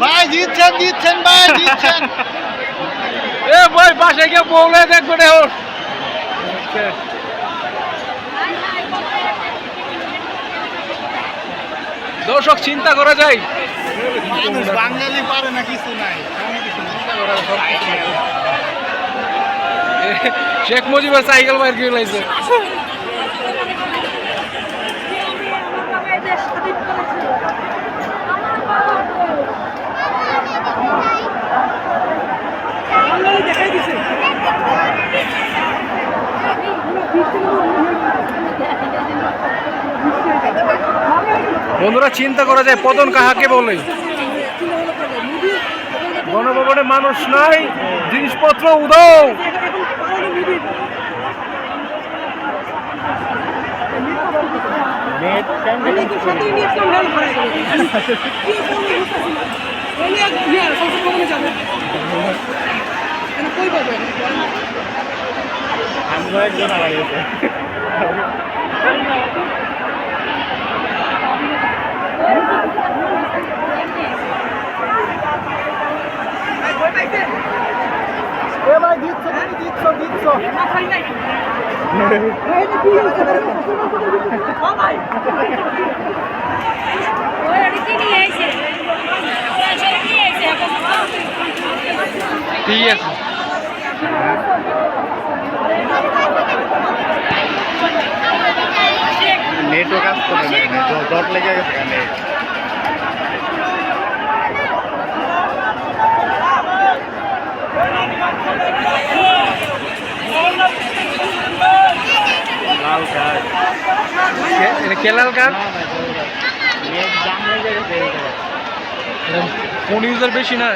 ভাই জিতছেন জিতছেন ভাই জিতছেন। এ ভাই বাসায় গিয়ে দেখব রে ওর। দর্শক চিন্তা করা যায়। মানুষ বাঙালি পারে না কিছু নাই। আমি কিছু চিন্তা শেখ মুজিবের সাইকেল বাইর করে লাইছে। বন্ধুরা চিন্তা করা যায় পতন কাহাকে বলে? গণভবনে মানুষ নাই জিনিসপত্র উদাও আমরা একজন আড়াই গেছে এ ভাই দিচ্ছ তুমি দিচ্ছ নেটও কাজ করে না লেগে গেছে এখানে এটা কেলাল জায়গায়। ফোন ইউজার বেশি না